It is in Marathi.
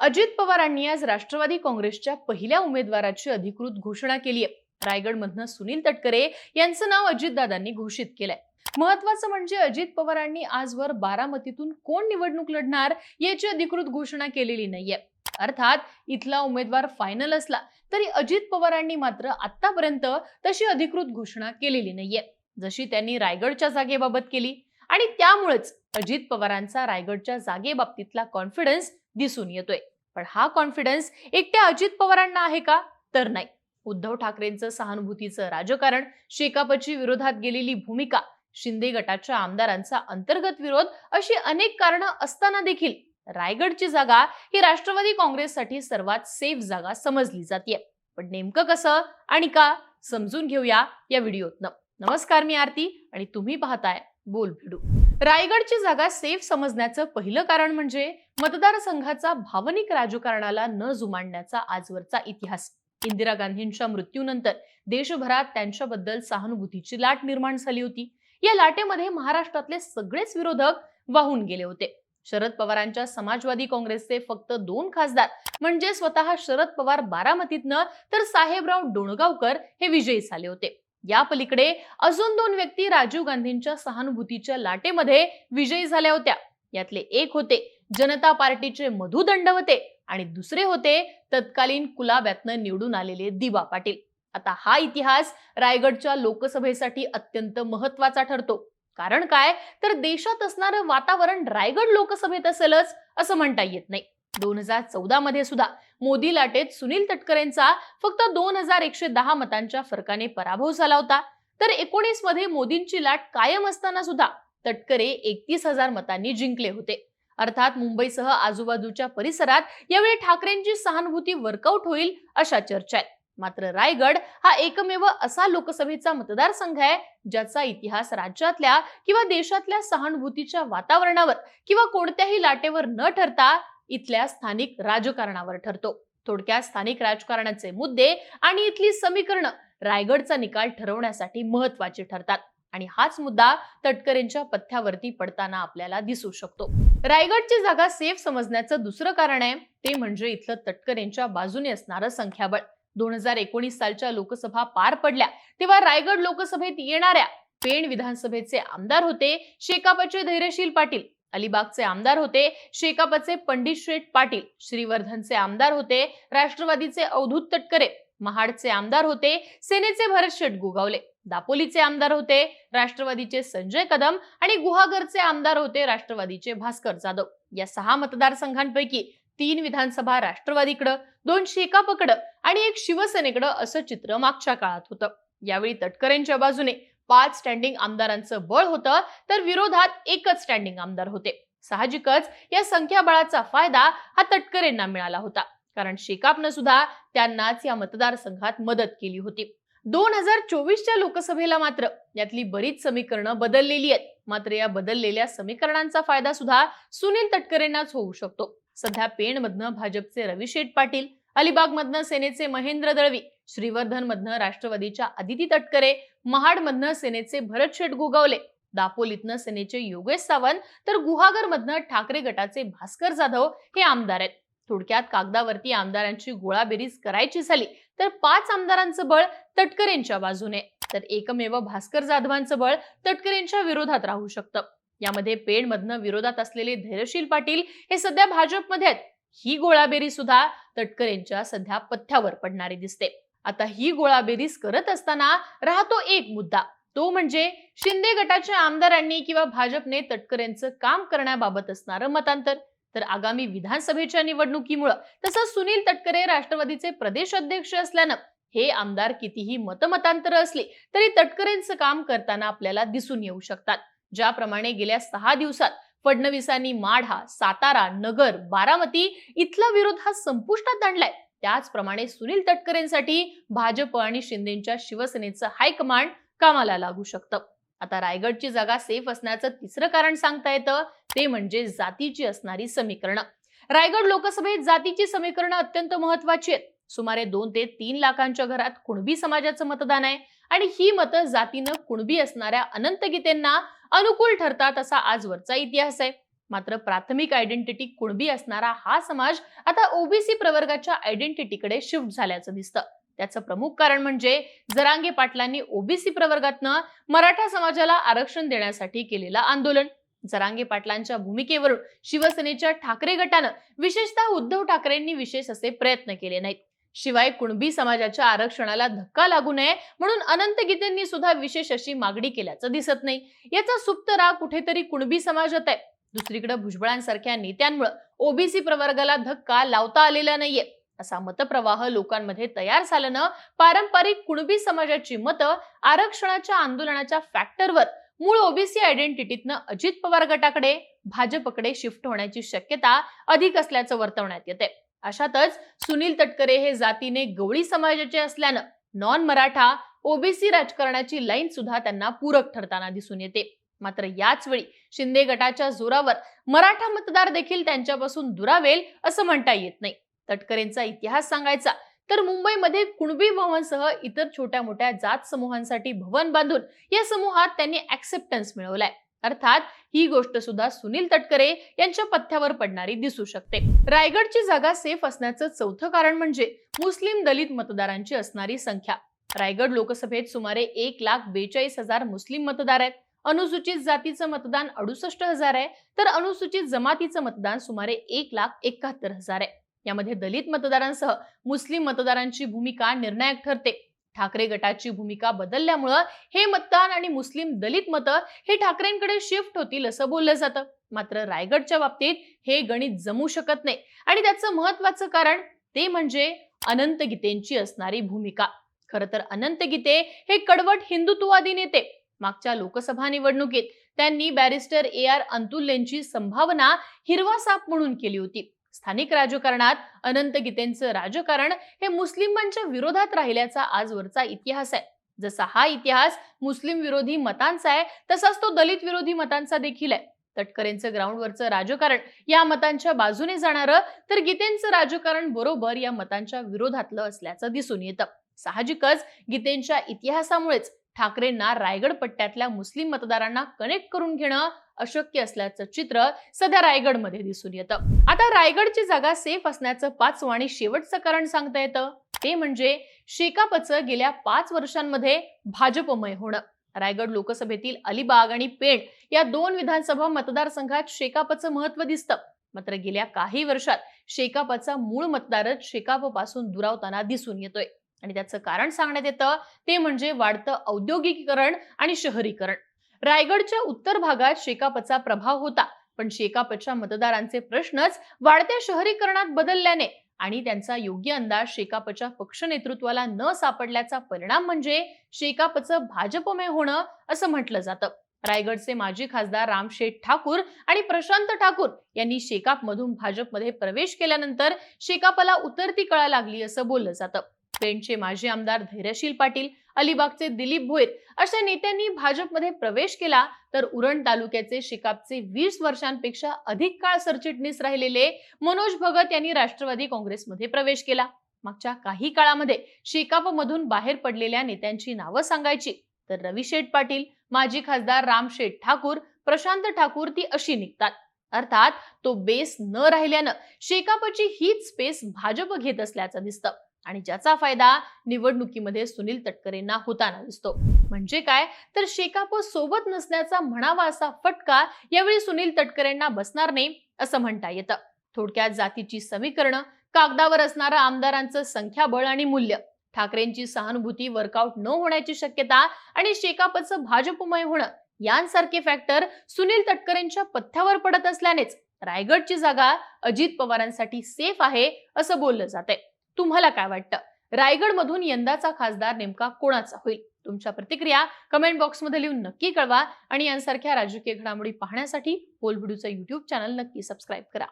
अजित पवारांनी आज राष्ट्रवादी काँग्रेसच्या पहिल्या उमेदवाराची अधिकृत घोषणा केली आहे. रायगडमधनं सुनील तटकरे यांचं नाव अजितदादांनी घोषित केलंय. महत्वाचं म्हणजे अजित पवारांनी आजवर बारामतीतून कोण निवडणूक लढणार याची अधिकृत घोषणा केलेली नाहीये. अर्थात इथला उमेदवार फायनल असला तरी अजित पवारांनी मात्र आतापर्यंत तशी अधिकृत घोषणा केलेली नाहीये. जशी त्यांनी रायगडच्या जागेबाबत केली. आणि त्यामुळेच अजित पवारांचा रायगडच्या जागेबाबतीतला कॉन्फिडन्स दिसून येतोय. पण हा कॉन्फिडन्स एकट्या अजित पवारांना आहे का? तर नाही. उद्धव ठाकरेंचं सहानुभूतीचं राजकारण शेकापची विरोधात गेलेली भूमिका शिंदे गटाच्या आमदारांचा अंतर्गत विरोध अशी अनेक कारणं असताना देखील रायगडची जागा ही राष्ट्रवादी काँग्रेससाठी सर्वात सेफ जागा समजली जाते पण नेमकं कसं आणि का? समजून घेऊया या व्हिडिओतनं. नमस्कार मी आरती आणि तुम्ही पाहताय बोल भिडू रायगडची जागा सेफ समजण्याचं पहिलं कारण म्हणजे मतदारसंघाचा भावनिक राजकारणाला न जुमानण्याचा आजवरचा इतिहास. इंदिरा गांधींच्या मृत्यूनंतर देशभरात त्यांच्याबद्दल सहानुभूतीची लाट निर्माण झाली होती. या लाटेमध्ये महाराष्ट्रातले सगळेच विरोधक वाहून गेले होते. शरद पवारांच्या समाजवादी काँग्रेसचे फक्त दोन खासदार म्हणजे स्वतः शरद पवार बारामतीतनं तर साहेबराव डोणगावकर हे विजयी झाले होते. या पलीकडे अजून दोन व्यक्ती राजीव गांधींच्या सहानुभूतीच्या लाटेमध्ये विजयी झाल्या होत्या. यातले एक होते जनता पार्टीचे मधु दंडवते आणि दुसरे होते तत्कालीन कुलाब्यातनं निवडून आलेले दिबा पाटील. आता हा इतिहास रायगडच्या लोकसभेसाठी अत्यंत महत्त्वाचा ठरतो. कारण काय? तर देशात असणारं वातावरण रायगड लोकसभेत असेलच असं म्हणता येत नाही. दोन हजार चौदा मध्ये सुद्धा मोदी लाटेत सुनील तटकरेंचा फक्त दोन हजार एकशे दहा मतांच्या फरकाने पराभव झाला होता. तर एकोणीसमध्ये मोदींची लाट कायम असताना सुद्धा तटकरे एकतीस हजार मतांनी जिंकले होते. अर्थात मुंबईसह आजूबाजूच्या परिसरात यावेळी ठाकरेंची सहानुभूती वर्कआउट होईल अशा चर्चा आहेत. मात्र रायगड हा एकमेव असा लोकसभेचा मतदारसंघ आहे ज्याचा इतिहास राज्यातल्या किंवा देशातल्या सहानुभूतीच्या वातावरणावर किंवा कोणत्याही लाटेवर न ठरता इथल्या स्थानिक राजकारणावर ठरतो. थोडक्यात स्थानिक राजकारणाचे मुद्दे आणि इथली समीकरणं रायगडचा निकाल ठरवण्यासाठी महत्वाची ठरतात. आणि हाच मुद्दा तटकरेंच्या पथ्यावरती पडताना आपल्याला दिसू शकतो. रायगडची जागा सेफ समजण्याचं दुसरं कारण आहे ते म्हणजे इथलं तटकरेंच्या बाजूने असणारं संख्याबळ. दोन हजार एकोणीस सालच्या लोकसभा पार पडल्या तेव्हा रायगड लोकसभेत येणाऱ्या पेण विधानसभेचे आमदार होते शेकापचे धैर्यशील पाटील. अलिबागचे आमदार होते. शेकापचे पंडित शेठ पाटील श्रीवर्धनचे आमदार होते. राष्ट्रवादीचे अवधूत तटकरे महाडचे आमदार होते. सेनेचे भरत शेठ गुगावले दापोलीचे आमदार होते. राष्ट्रवादीचे संजय कदम आणि गुहागरचे आमदार होते राष्ट्रवादीचे भास्कर जाधव. या सहा मतदारसंघांपैकी तीन विधानसभा राष्ट्रवादीकडं दोन शेकापकडं आणि एक शिवसेनेकडं असं चित्र मागच्या काळात होतं. यावेळी तटकरेंच्या बाजूने पाच स्टँडिंग आमदारांचं बळ होतं तर विरोधात एकच स्टँडिंग आमदार होते. साहजिकच या संख्याबळाचा फायदा हा तटकरेंना मिळाला होता. कारण शेकापनं सुद्धा त्यांनाच या मतदारसंघात मदत केली होती. दोन हजार चोवीसच्या लोकसभेला मात्र यातली बरीच समीकरणं बदललेली आहेत. मात्र या बदललेल्या समीकरणांचा फायदा सुद्धा सुनील तटकरेंनाच होऊ शकतो. सध्या पेणमधनं भाजपचे रवी शेठ पाटील अलिबागमधनं सेनेचे महेंद्र दळवी श्रीवर्धन मधनं राष्ट्रवादीच्या आदिती तटकरे महाडमधनं सेनेचे भरत शेठ गोगावले दापोलीतनं सेनेचे योगेश सावंत तर गुहागर मधनं ठाकरे गटाचे भास्कर जाधव हे आमदार आहेत. थोडक्यात कागदावरती आमदारांची गोळाबेरीज करायची झाली तर पाच आमदारांचं बळ तटकरेंच्या बाजूने. तर एकमेव भास्कर जाधवांचं बळ तटकरेंच्या विरोधात राहू शकतं. यामध्ये पेणमधनं विरोधात असलेले धैर्यशील पाटील हे सध्या भाजपमध्ये आहेत. ही गोळाबेरी सुद्धा तटकरेंच्या सध्या पथ्यावर पडणारी दिसते. आता ही गोळाबेरीज करत असताना राहतो एक मुद्दा. तो म्हणजे शिंदे गटाच्या आमदारांनी किंवा भाजपने तटकरेंचं काम करण्याबाबत असणारं मतांतर. तर आगामी विधानसभेच्या निवडणुकीमुळं तसंच सुनील तटकरे राष्ट्रवादीचे प्रदेश अध्यक्ष असल्यानं हे आमदार कितीही मतमतांतर असली तरी तटकरेंचं काम करताना आपल्याला दिसून येऊ शकतात. ज्याप्रमाणे गेल्या सहा दिवसात फडणवीसांनी माढा सातारा नगर बारामती इथला विरोध हा संपुष्टात आणलाय. त्याचप्रमाणे सुनील तटकरेंसाठी भाजप आणि शिंदेच्या शिवसेनेचं हायकमांड कामाला लागू शकतं. आता रायगडची जागा सेफ असण्याचं तिसरं कारण सांगता येतं ते म्हणजे जातीची असणारी समीकरणं. रायगड लोकसभेत जातीची समीकरणं अत्यंत महत्वाची आहेत. सुमारे दोन ते तीन लाखांच्या घरात कुणबी समाजाचं मतदान आहे. आणि ही मतं जातीनं कुणबी असणाऱ्या अनंत गीतेंना अनुकूल ठरतात असा आजवरचा इतिहास आहे. मात्र प्राथमिक आयडेंटिटी कुणबी असणारा हा समाज आता ओबीसी प्रवर्गाच्या आयडेंटिटीकडे शिफ्ट झाल्याचं दिसतं. त्याचं प्रमुख कारण म्हणजे जरांगे पाटलांनी ओबीसी प्रवर्गातनं मराठा समाजाला आरक्षण देण्यासाठी केलेलं आंदोलन. जरांगे पाटलांच्या भूमिकेवरून शिवसेनेच्या ठाकरे गटानं विशेषतः उद्धव ठाकरेंनी विशेष असे प्रयत्न केले नाहीत. शिवाय कुणबी समाजाच्या आरक्षणाला धक्का लागू नये म्हणून अनंत गीतेंनी सुद्धा विशेष अशी मागणी केल्याचं दिसत नाही. याचा सुप्त राग कुठेतरी कुणबी समाजात आहे. दुसरीकडे भुजबळांसारख्या नेत्यांमुळे ओबीसी प्रवर्गाला धक्का लावता आलेला नाहीये. असा मतप्रवाह लोकांमध्ये तयार झाल्यानं पारंपरिक कुणबी समाजाची मतं आरक्षणाच्या आंदोलनाच्या फॅक्टरवर मूळ ओबीसी आयडेंटिटीतनं अजित पवार गटाकडे भाजपकडे शिफ्ट होण्याची शक्यता अधिक असल्याचं वर्तवण्यात येते अशातच सुनील तटकरे हे जातीने गवळी समाजाचे असल्यानं non Maratha O B C राजकारणाची लाईन सुद्धा त्यांना पूरक ठरताना दिसून येते. मात्र याच वेळी शिंदे गटाच्या जोरावर मराठा मतदार देखील त्यांच्यापासून दुरावेल असं म्हणता येत नाही. तटकरेंचा इतिहास सांगायचा तर मुंबईमध्ये कुणबी भवनसह इतर छोट्या मोठ्या जात समूहांसाठी भवन बांधून या समूहात त्यांनी ऍक्सेप्टन्स मिळवलाय. अर्थात ही गोष्ट सुद्धा सुनील तटकरे यांच्या पथ्यावर पडणारी दिसू शकते. रायगडची जागा सेफ असण्याचं चौथं कारण म्हणजे मुस्लिम दलित मतदारांची असणारी संख्या. रायगड लोकसभेत सुमारे एक लाख बेचाळीस हजार मुस्लिम मतदार आहेत. अनुसूचित जातीचं मतदान अडुसष्ट हजार आहे तर अनुसूचित जमातीचं मतदान सुमारे एक लाख एकाहत्तर हजार आहे. यामध्ये दलित मतदारांसह मुस्लिम मतदारांची भूमिका निर्णायक ठरते. ठाकरे गटाची भूमिका बदलल्यामुळं हे मतदान आणि मुस्लिम दलित मतं हे ठाकरेंकडे शिफ्ट होतील असं बोललं जातं. मात्र रायगडच्या बाबतीत हे गणित जमू शकत नाही. आणि त्याचं महत्वाचं कारण ते म्हणजे अनंत गीतेंची असणारी भूमिका. खरं तर अनंत गीते हे कडवट हिंदुत्ववादी नेते मागच्या लोकसभा निवडणुकीत त्यांनी बॅरिस्टर ए आर अंतुल्लेंची संभावना हिरवा साप म्हणून केली होती. स्थानिक राजकारणात अनंत गीतेंचं राजकारण हे मुस्लिमांच्या विरोधात राहिल्याचा आजवरचा इतिहास आहे. जसा हा इतिहास मुस्लिम विरोधी मतांचा आहे तसाच तो दलित विरोधी मतांचा देखील आहे. तटकरेंचं ग्राउंडवरचं राजकारण या मतांच्या बाजूने जाणारं तर गीतेंचं राजकारण बरोबर या मतांच्या विरोधातलं असल्याचं दिसून येतं. साहजिकच गीतेंच्या इतिहासामुळेच ठाकरेंना रायगड पट्ट्यातल्या मुस्लिम मतदारांना कनेक्ट करून घेणं अशक्य असल्याचं चित्र सध्या रायगडमध्ये दिसून येतं. आता रायगडची जागा सेफ असण्याचं पाचवं आणि शेवटचं कारण सांगता येतं. ते म्हणजे शेकापचं गेल्या पाच वर्षांमध्ये भाजपमय होणं. रायगड लोकसभेतील अलिबाग आणि पेण या दोन विधानसभा मतदारसंघात शेकापचं महत्त्व दिसतं. मात्र गेल्या काही वर्षात शेकापचा मूळ मतदारच शेकापपासून दुरावताना दिसून येतोय. आणि त्याचं कारण सांगण्यात येतं ते म्हणजे वाढतं औद्योगिकीकरण आणि शहरीकरण. रायगडच्या उत्तर भागात शेकापचा प्रभाव होता पण शेकापच्या मतदारांचे प्रश्नच वाढत्या शहरीकरणात बदलल्याने आणि त्यांचा योग्य अंदाज शेकापच्या पक्ष नेतृत्वाला न सापडल्याचा परिणाम म्हणजे शेकापचं भाजपमय होणं असं म्हटलं जातं. रायगडचे माजी खासदार रामशेठ ठाकूर आणि प्रशांत ठाकूर यांनी शेकाप मधून भाजपमध्ये प्रवेश केल्यानंतर शेकापला उतरती कळा लागली असं बोललं जातं. पेणचे माजी आमदार धैर्यशील पाटील अलिबागचे दिलीप भोईर अशा नेत्यांनी भाजपमध्ये प्रवेश केला तर उरण तालुक्याचे शिकापचे वीस वर्षांपेक्षा अधिक काळ सरचिटणीस राहिलेले मनोज भगत यांनी राष्ट्रवादी काँग्रेसमध्ये प्रवेश केला. मागच्या काही काळामध्ये शेकापमधून बाहेर पडलेल्या नेत्यांची नावं सांगायची तर रवी शेठ पाटील माजी खासदार राम शेठ ठाकूर प्रशांत ठाकूर ती अशी निघतात. अर्थात तो बेस न राहिल्यानं शेकापची हीच स्पेस भाजप घेत असल्याचं दिसतं. आणि ज्याचा फायदा निवडणुकीमध्ये सुनील तटकरेंना होताना दिसतो. म्हणजे काय? तर शेकाप सोबत नसण्याचा म्हणावा असा फटका यावेळी सुनील तटकरेंना बसणार नाही असं म्हणता येतं. थोडक्यात जातीची समीकरणं कागदावर असणारं आमदारांचं संख्याबळ आणि मूल्य ठाकरेंची सहानुभूती वर्कआउट न होण्याची शक्यता आणि शेकापचं भाजपमय होणं यांसारखे फॅक्टर सुनील तटकरेंच्या पथ्यावर पडत असल्यानेच रायगडची जागा अजित पवारांसाठी सेफ आहे असं बोललं जाते तुम्हाला काय वाटतं? रायगड मधून यंदाचा खासदार नेमका कोणाचा होईल? तुमच्या प्रतिक्रिया कमेंट बॉक्समध्ये लिहून नक्की कळवा आणि यांसारख्या राजकीय घडामोडी पाहण्यासाठी पोलभिडूचं युट्यूब चॅनल नक्की सबस्क्राईब करा.